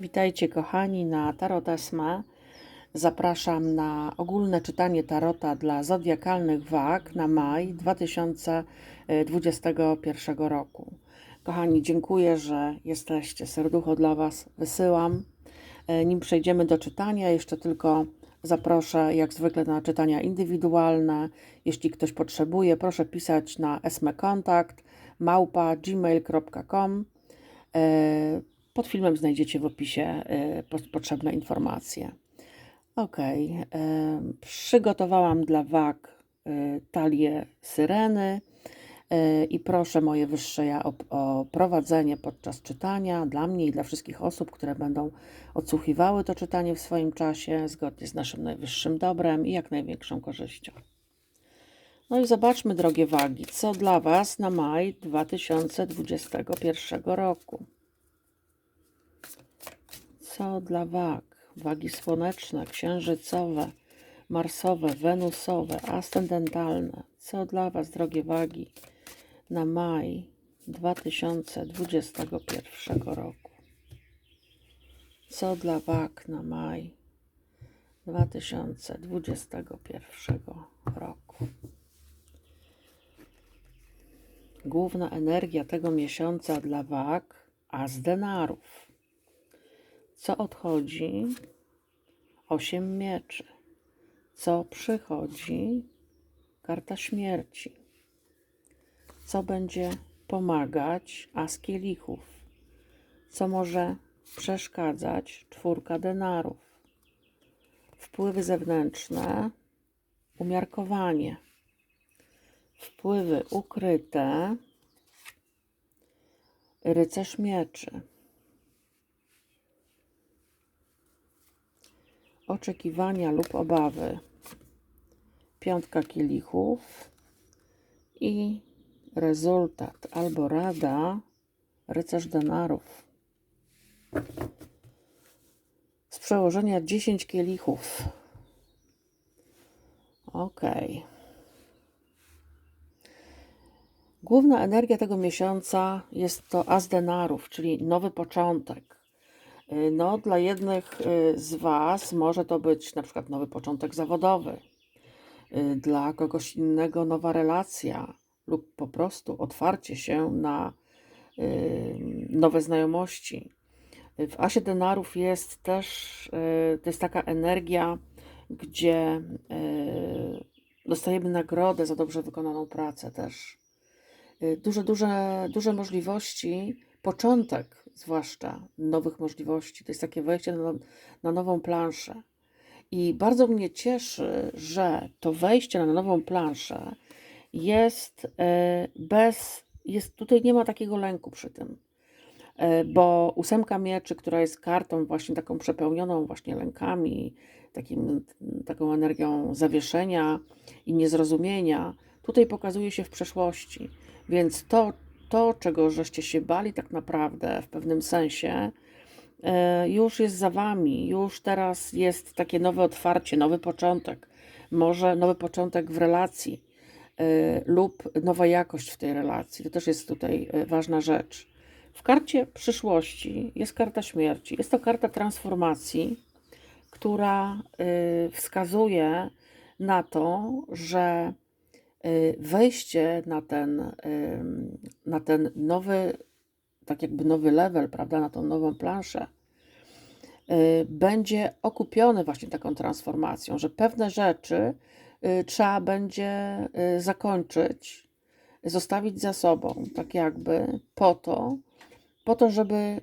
Witajcie kochani na Tarotesmę. Zapraszam na ogólne czytanie Tarota dla zodiakalnych wag na maj 2021 roku. Kochani, dziękuję, że jesteście. Serducho dla Was wysyłam. E, Nim przejdziemy do czytania, jeszcze tylko zaproszę jak zwykle na czytania indywidualne. Jeśli ktoś potrzebuje, proszę pisać na esmekontakt małpa gmail.com. Pod filmem znajdziecie w opisie po- potrzebne informacje. Ok, przygotowałam dla wag e, talię syreny e, i proszę moje wyższe ja o, o prowadzenie podczas czytania dla mnie i dla wszystkich osób, które będą odsłuchiwały to czytanie w swoim czasie, zgodnie z naszym najwyższym dobrem i jak największą korzyścią. No i zobaczmy, drogie wagi, co dla Was na maj 2021 roku. Co dla wag? Wagi słoneczne, księżycowe, marsowe, wenusowe, ascendentalne. Co dla Was, drogie wagi, na maj 2021 roku? Co dla wag na maj 2021 roku? Główna energia tego miesiąca dla wag, as denarów. Co odchodzi? Osiem mieczy. Co przychodzi? Karta śmierci. Co będzie pomagać? As kielichów. Co może przeszkadzać? Czwórka denarów. Wpływy zewnętrzne. Umiarkowanie. Wpływy ukryte. Rycerz mieczy. Oczekiwania lub obawy. Piątka kielichów i rezultat albo rada rycerz denarów. Z przełożenia 10 kielichów. Ok. Główna energia tego miesiąca jest to as denarów, czyli nowy początek. Y, No, dla jednych y, z Was może to być na przykład nowy początek zawodowy, Y, dla kogoś innego nowa relacja lub po prostu otwarcie się na nowe znajomości. W Asie Denarów jest też, to jest taka energia, gdzie dostajemy nagrodę za dobrze wykonaną pracę też. Duże, duże, duże możliwości, początek zwłaszcza nowych możliwości. To jest takie wejście na, na nową planszę. I bardzo mnie cieszy, że to wejście na nową planszę jest e, bez, jest, tutaj nie ma takiego lęku przy tym. E, Bo ósemka mieczy, która jest kartą właśnie taką przepełnioną właśnie lękami, takim, taką energią zawieszenia i niezrozumienia, tutaj pokazuje się w przeszłości. Więc to, to, czego żeście się bali tak naprawdę w pewnym sensie, e, już jest za wami, już teraz jest takie nowe otwarcie, nowy początek, może nowy początek w relacji e, lub nowa jakość w tej relacji. To też jest tutaj e, ważna rzecz. W karcie przyszłości jest karta śmierci. Jest to karta transformacji, która wskazuje na to, że wejście na ten, na ten nowy, tak jakby nowy level, prawda, na tą nową planszę, y, będzie okupiony właśnie taką transformacją, że pewne rzeczy y, trzeba będzie y, zakończyć, zostawić za sobą, tak jakby po to, po to, żeby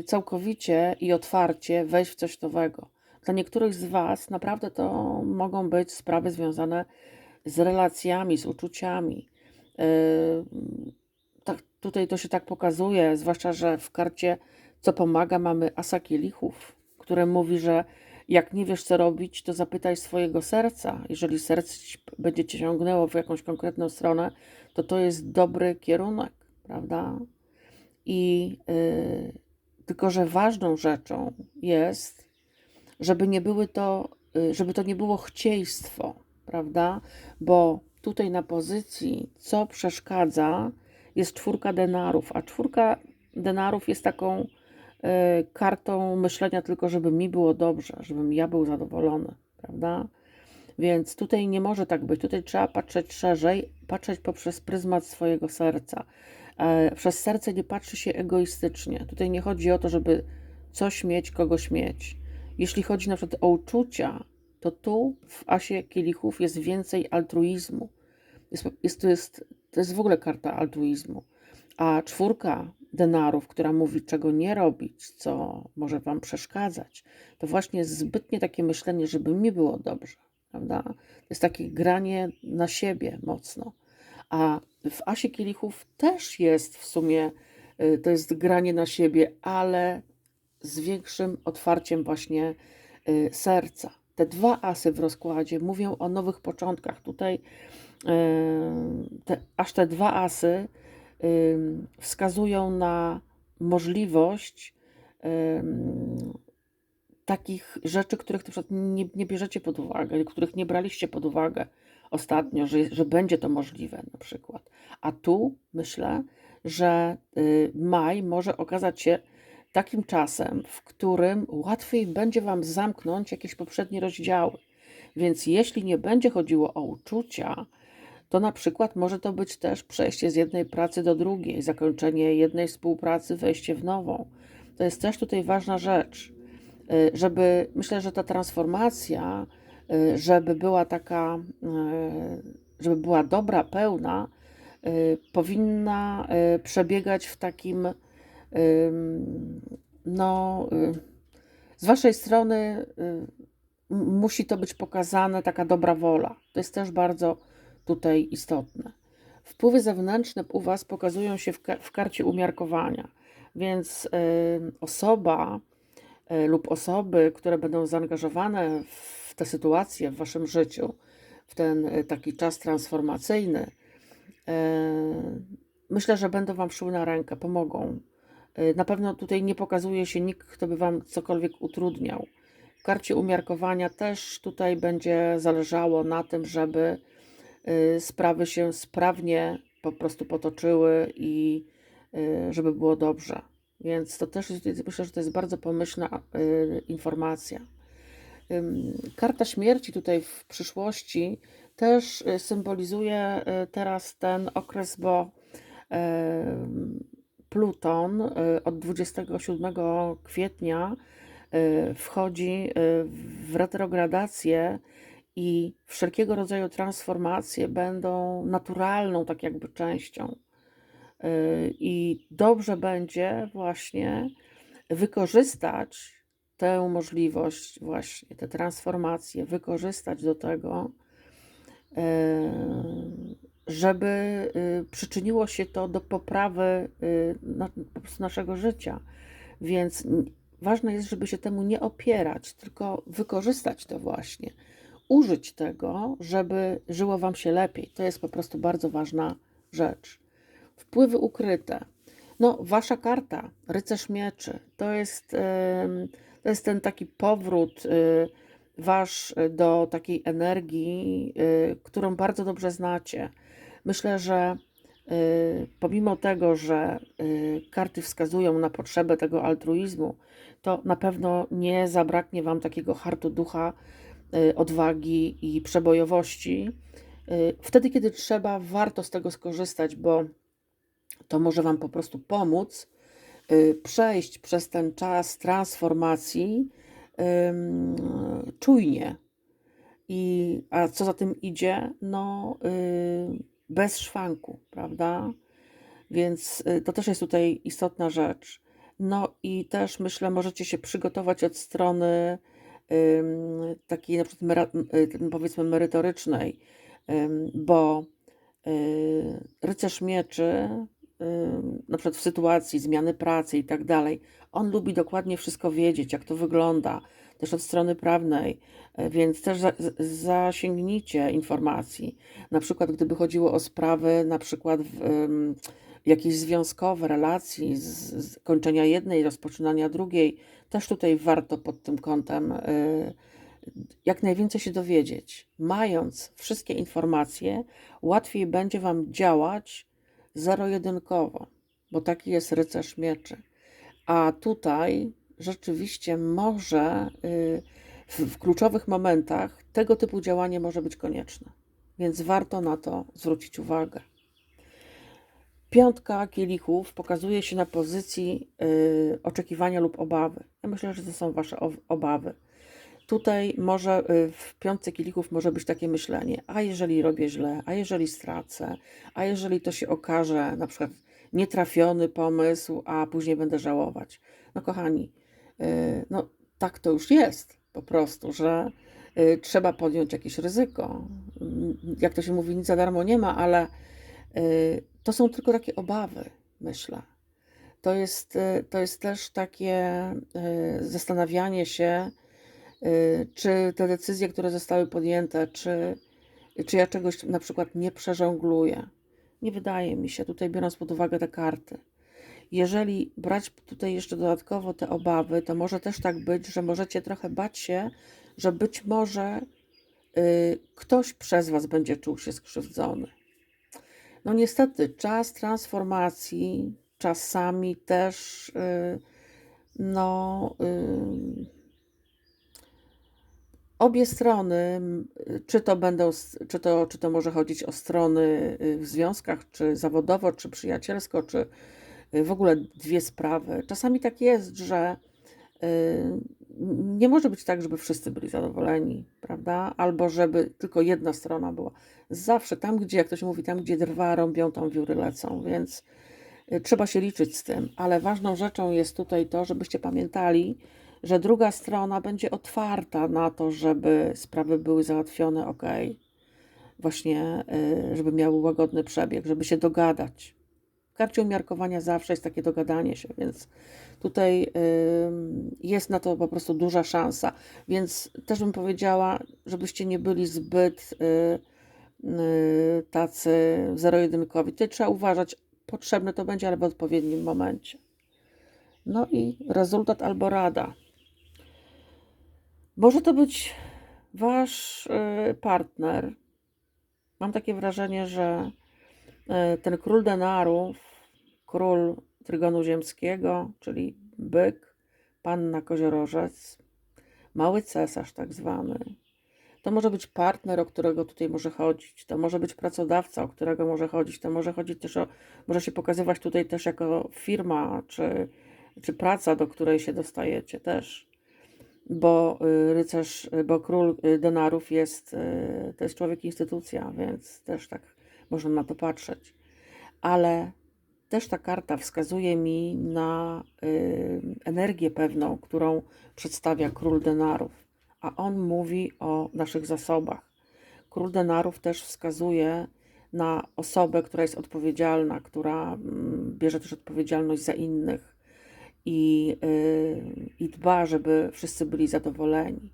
y, całkowicie i otwarcie wejść w coś nowego. Dla niektórych z Was naprawdę to mogą być sprawy związane relacjami, z uczuciami. Y, tak, tutaj to się tak pokazuje, zwłaszcza, że w karcie co pomaga mamy asa kielichów, które mówi, że jak nie wiesz co robić, to zapytaj swojego serca. Jeżeli serce będzie cię ciągnęło w jakąś konkretną stronę, to to jest dobry kierunek, prawda? I y, tylko, że ważną rzeczą jest, żeby nie były to, y, żeby to nie było chcieństwo, prawda? Bo tutaj na pozycji, co przeszkadza, jest czwórka denarów, a czwórka denarów jest taką e, kartą myślenia tylko, żeby mi było dobrze, żebym ja był zadowolony, prawda? Więc tutaj nie może tak być. Tutaj trzeba patrzeć szerzej, patrzeć poprzez pryzmat swojego serca. E, Przez serce nie patrzy się egoistycznie. Tutaj nie chodzi o to, żeby coś mieć, kogoś mieć. Jeśli chodzi na przykład o uczucia, to tu w asie kielichów jest więcej altruizmu. Jest, jest, to, jest, to jest w ogóle karta altruizmu. A czwórka denarów, która mówi, czego nie robić, co może Wam przeszkadzać, to właśnie jest zbytnie takie myślenie, żeby mi było dobrze, prawda? To jest takie granie na siebie mocno. A w asie kielichów też jest w sumie, y, to jest granie na siebie, ale z większym otwarciem właśnie y, serca. Te dwa asy w rozkładzie mówią o nowych początkach. Tutaj te, aż te dwa asy wskazują na możliwość takich rzeczy, których na przykład nie, nie bierzecie pod uwagę, których nie braliście pod uwagę ostatnio, że, że będzie to możliwe na przykład. A tu myślę, że y, maj może okazać się takim czasem, w którym łatwiej będzie Wam zamknąć jakieś poprzednie rozdziały. Więc jeśli nie będzie chodziło o uczucia, to na przykład może to być też przejście z jednej pracy do drugiej, zakończenie jednej współpracy, wejście w nową. To jest też tutaj ważna rzecz, y, żeby myślę, że ta transformacja, y, żeby była taka, y, żeby była dobra, pełna, powinna przebiegać w takim no, y, z waszej strony y, musi to być pokazane taka dobra wola. To jest też bardzo tutaj istotne. Wpływy zewnętrzne u was pokazują się w, w karcie umiarkowania, więc y, osoba lub osoby, które będą zaangażowane w te sytuacje w waszym życiu, w ten taki czas transformacyjny, myślę, że będą wam szły na rękę, pomogą. Y, Na pewno tutaj nie pokazuje się nikt, kto by Wam cokolwiek utrudniał. W karcie umiarkowania też tutaj będzie zależało na tym, żeby y, sprawy się sprawnie po prostu potoczyły i y, żeby było dobrze. Więc to też jest, myślę, że to jest bardzo pomyślna informacja. Karta śmierci tutaj w przyszłości też symbolizuje teraz ten okres, bo Pluton y, od 27 kwietnia y, wchodzi y, w retrogradację i wszelkiego rodzaju transformacje będą naturalną, tak jakby częścią. I dobrze będzie właśnie wykorzystać tę możliwość, właśnie te transformacje, wykorzystać do tego, żeby y, przyczyniło się to do poprawy y, naszego życia. Więc ważne jest, żeby się temu nie opierać, tylko wykorzystać to właśnie, użyć tego, żeby żyło Wam się lepiej. To jest po prostu bardzo ważna rzecz. Wpływy ukryte. No, wasza karta, rycerz mieczy, to jest, to jest ten taki powrót y, wasz y, do takiej energii, y, którą bardzo dobrze znacie. Myślę, że y, pomimo tego, że karty wskazują na potrzebę tego altruizmu, to na pewno nie zabraknie wam takiego hartu ducha, odwagi i przebojowości. Wtedy, kiedy trzeba, warto z tego skorzystać, bo to może Wam po prostu pomóc przejść przez ten czas transformacji czujnie. I, a co za tym idzie? No, y, bez szwanku, prawda? Więc y, to też jest tutaj istotna rzecz. No i też myślę, możecie się przygotować od strony takiej na przykład y, powiedzmy merytorycznej, bo rycerz mieczy, na przykład w sytuacji zmiany pracy i tak dalej, on lubi dokładnie wszystko wiedzieć, jak to wygląda, też od strony prawnej, e, więc też zasięgnijcie informacji. Na przykład, gdyby chodziło o sprawy, na przykład w, ym, jakieś związkowe relacji, z, z kończenia jednej, rozpoczynania drugiej, też tutaj warto pod tym kątem y, jak najwięcej się dowiedzieć. Mając wszystkie informacje, łatwiej będzie Wam działać zero-jedynkowo, bo taki jest rycerz mieczy. A tutaj rzeczywiście może y, w, kluczowych momentach tego typu działanie może być konieczne, więc warto na to zwrócić uwagę. Piątka kielichów pokazuje się na pozycji y, oczekiwania lub obawy. Ja myślę, że to są Wasze obawy. Tutaj może y, w piątce kielichów może być takie myślenie, a jeżeli robię źle, a jeżeli stracę, a jeżeli to się okaże na przykład nietrafiony pomysł, a później będę żałować. No kochani, y, no tak to już jest po prostu, że y, trzeba podjąć jakieś ryzyko. Mm, Jak to się mówi, nic za darmo nie ma, ale y, to są tylko takie obawy, myślę. To jest, to jest też takie zastanawianie się, czy te decyzje, które zostały podjęte, czy, czy ja czegoś na przykład nie przeżongluję. Nie wydaje mi się, tutaj biorąc pod uwagę te karty. Jeżeli brać tutaj jeszcze dodatkowo te obawy, to może też tak być, że możecie trochę bać się, że być może y, ktoś przez Was będzie czuł się skrzywdzony. No niestety, czas transformacji czasami też, y, no, y, obie strony, czy to będą, czy to, czy to może chodzić o strony y, w związkach, czy zawodowo, czy przyjacielsko, czy y, w ogóle dwie sprawy. Czasami tak jest, że y, nie może być tak, żeby wszyscy byli zadowoleni, prawda? Albo żeby tylko jedna strona była. Zawsze tam, gdzie, jak to się mówi, tam, gdzie drwa rąbią, tam wióry lecą, więc trzeba się liczyć z tym. Ale ważną rzeczą jest tutaj to, żebyście pamiętali, że druga strona będzie otwarta na to, żeby sprawy były załatwione ok. Właśnie, y, żeby miały łagodny przebieg, żeby się dogadać. W karcie umiarkowania zawsze jest takie dogadanie się, więc tutaj ym, jest na to po prostu duża szansa. Więc też bym powiedziała, żebyście nie byli zbyt y, y, tacy zero-jedynkowi. Tutaj trzeba uważać, potrzebne to będzie, ale w odpowiednim momencie. No i rezultat albo rada. Może to być wasz y, partner. Mam takie wrażenie, że y, ten król denarów, król trygonu ziemskiego, czyli byk, panna koziorożec, mały cesarz tak zwany. To może być partner, o którego tutaj może chodzić. To może być pracodawca, o którego może chodzić. To może chodzić też o, może się pokazywać tutaj też jako firma, czy, czy praca, do której się dostajecie też. Bo y, rycerz, y, bo król y, denarów jest, to jest człowiek instytucja, więc też tak można na to patrzeć. Ale też ta karta wskazuje mi na energię pewną, którą przedstawia król denarów, a on mówi o naszych zasobach. Król denarów też wskazuje na osobę, która jest odpowiedzialna, która mm, bierze też odpowiedzialność za innych i, y, i dba, żeby wszyscy byli zadowoleni.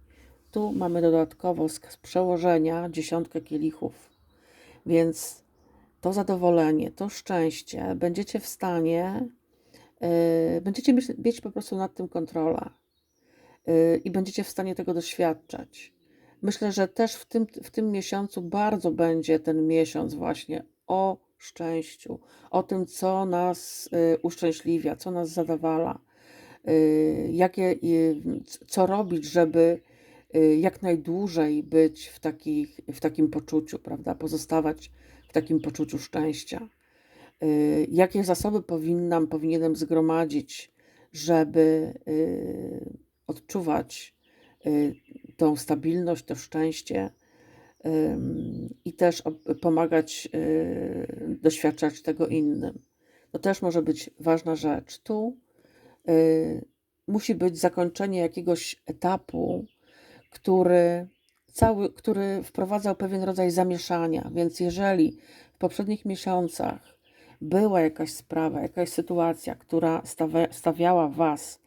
Tu mamy dodatkowo z przełożenia dziesiątkę kielichów, więc to zadowolenie, to szczęście będziecie w stanie, yy, będziecie mieć, mieć po prostu nad tym kontrolę yy, i będziecie w stanie tego doświadczać. Myślę, że też w tym, w tym miesiącu bardzo będzie ten miesiąc właśnie o szczęściu, o tym, co nas yy, uszczęśliwia, co nas zadowala, yy, jakie, c- co robić, żeby jak najdłużej być w, takich, w takim poczuciu, prawda? Pozostawać w takim poczuciu szczęścia. Y, Jakie zasoby powinnam, powinienem zgromadzić, żeby y, odczuwać y, tą stabilność, to szczęście i też pomagać y, doświadczać tego innym. To też może być ważna rzecz. Tu y, musi być zakończenie jakiegoś etapu, który, cały, który wprowadzał pewien rodzaj zamieszania. Więc jeżeli w poprzednich miesiącach była jakaś sprawa, jakaś sytuacja, która stawia, stawiała Was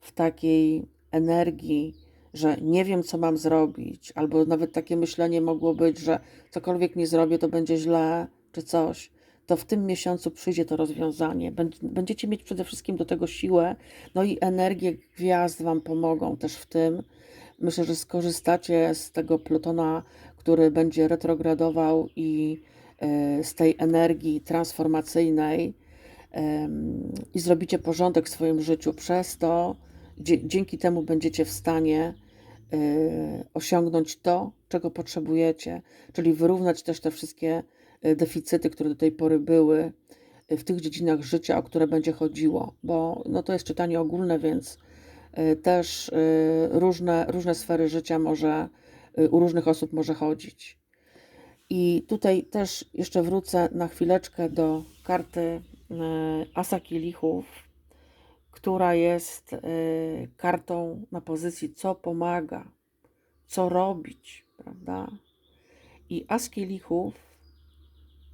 w takiej energii, że nie wiem, co mam zrobić, albo nawet takie myślenie mogło być, że cokolwiek nie zrobię, to będzie źle, czy coś, to w tym miesiącu przyjdzie to rozwiązanie. Będ- Będziecie mieć przede wszystkim do tego siłę, no i energię gwiazd Wam pomogą też w tym. Myślę, że skorzystacie z tego Plutona, który będzie retrogradował i e, z tej energii transformacyjnej i zrobicie porządek w swoim życiu. Przez to, dzięki temu będziecie w stanie e, osiągnąć to, czego potrzebujecie, czyli wyrównać też te wszystkie e, deficyty, które do tej pory były e, w tych dziedzinach życia, o które będzie chodziło, bo no to jest czytanie ogólne, więc też różne, różne sfery życia może, u różnych osób może chodzić. I tutaj też jeszcze wrócę na chwileczkę do karty Asa Kielichów, która jest e, kartą na pozycji co pomaga, co robić, prawda? I As Kielichów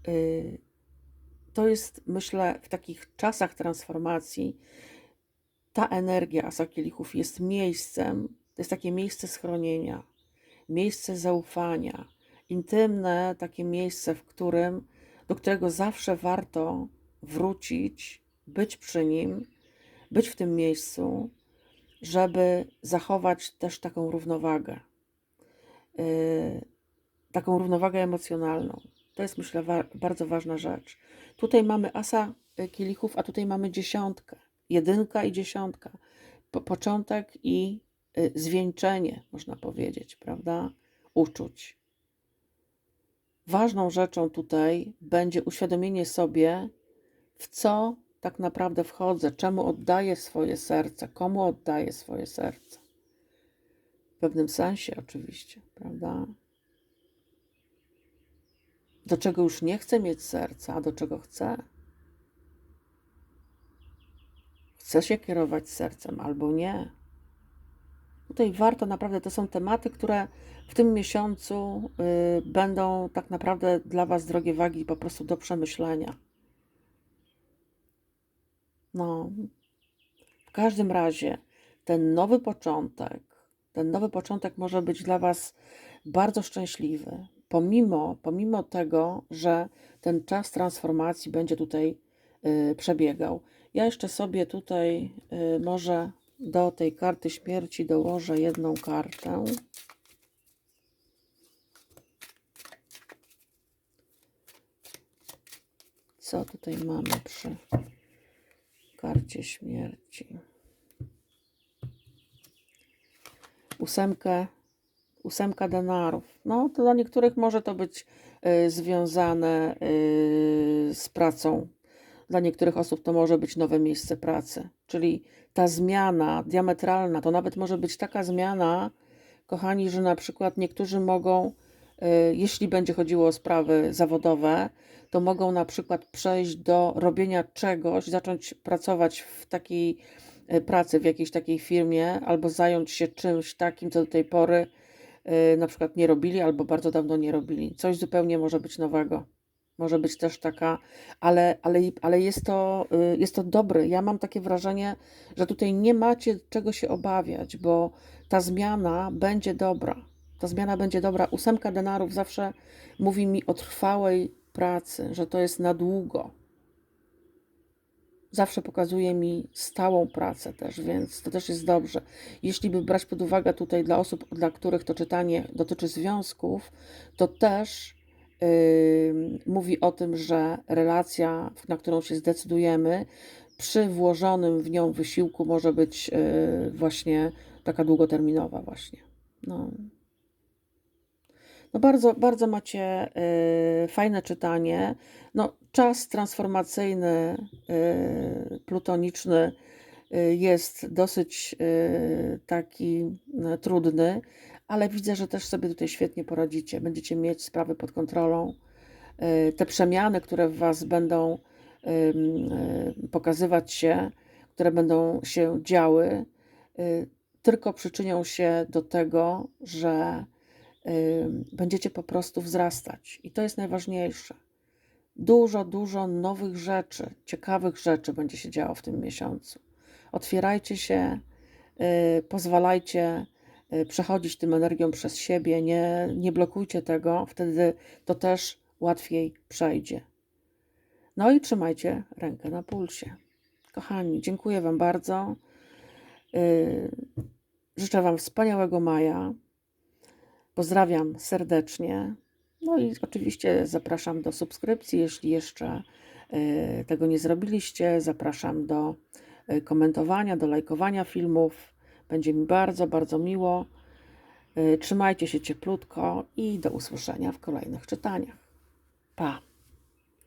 e, to jest, myślę, w takich czasach transformacji, ta energia Asa Kielichów jest miejscem, to jest takie miejsce schronienia, miejsce zaufania, intymne takie miejsce, w którym, do którego zawsze warto wrócić, być przy nim, być w tym miejscu, żeby zachować też taką równowagę, yy, taką równowagę emocjonalną. To jest, myślę, wa- bardzo ważna rzecz. Tutaj mamy asa y, kielichów, a tutaj mamy dziesiątkę. Jedynka i dziesiątka. Po, początek i y, zwieńczenie, można powiedzieć, prawda? Uczuć. Ważną rzeczą tutaj będzie uświadomienie sobie, w co tak naprawdę wchodzę, czemu oddaję swoje serce, komu oddaję swoje serce. W pewnym sensie, oczywiście, prawda? Do czego już nie chcę mieć serca, a do czego chcę. Chcę się kierować sercem albo nie. Tutaj warto naprawdę, to są tematy, które w tym miesiącu y, będą tak naprawdę dla Was, drogie wagi, po prostu do przemyślenia. No, w każdym razie ten nowy początek, ten nowy początek może być dla Was bardzo szczęśliwy, pomimo, pomimo tego, że ten czas transformacji będzie tutaj y, przebiegał. Ja jeszcze sobie tutaj y, może do tej karty śmierci dołożę jedną kartę. Co tutaj mamy przy karcie śmierci? Ósemkę, ósemka denarów. No, to dla niektórych może to być y, związane y, z pracą. Dla niektórych osób to może być nowe miejsce pracy. Czyli ta zmiana diametralna, to nawet może być taka zmiana, kochani, że na przykład niektórzy mogą, jeśli będzie chodziło o sprawy zawodowe, to mogą na przykład przejść do robienia czegoś, zacząć pracować w takiej y, pracy, w jakiejś takiej firmie, albo zająć się czymś takim, co do tej pory y, na przykład nie robili, albo bardzo dawno nie robili. Coś zupełnie może być nowego. Może być też taka, ale, ale, ale jest, to, y, jest to dobre. Ja mam takie wrażenie, że tutaj nie macie czego się obawiać, bo ta zmiana będzie dobra. Ta zmiana będzie dobra. Ósemka denarów zawsze mówi mi o trwałej pracy, że to jest na długo. Zawsze pokazuje mi stałą pracę też, więc to też jest dobrze. Jeśli by brać pod uwagę tutaj dla osób, dla których to czytanie dotyczy związków, to też yy, mówi o tym, że relacja, na którą się zdecydujemy, przy włożonym w nią wysiłku może być yy, właśnie taka długoterminowa właśnie. No. No bardzo, bardzo macie y, fajne czytanie. No, czas transformacyjny, y, plutoniczny y, jest dosyć y, taki y, trudny, ale widzę, że też sobie tutaj świetnie poradzicie. Będziecie mieć sprawy pod kontrolą. Y, te przemiany, które w Was będą ym, y, pokazywać się, które będą się działy, y, tylko przyczynią się do tego, że będziecie po prostu wzrastać. I to jest najważniejsze. Dużo, dużo nowych rzeczy, ciekawych rzeczy będzie się działo w tym miesiącu. Otwierajcie się, y, pozwalajcie y, przechodzić tym energią przez siebie, nie, nie blokujcie tego, wtedy to też łatwiej przejdzie. No i trzymajcie rękę na pulsie. Kochani, dziękuję Wam bardzo. Y, Życzę Wam wspaniałego maja. Pozdrawiam serdecznie. No i oczywiście zapraszam do subskrypcji, jeśli jeszcze y, tego nie zrobiliście, zapraszam do y, komentowania, do lajkowania filmów. Będzie mi bardzo, bardzo miło. Y, Trzymajcie się cieplutko i do usłyszenia w kolejnych czytaniach. Pa!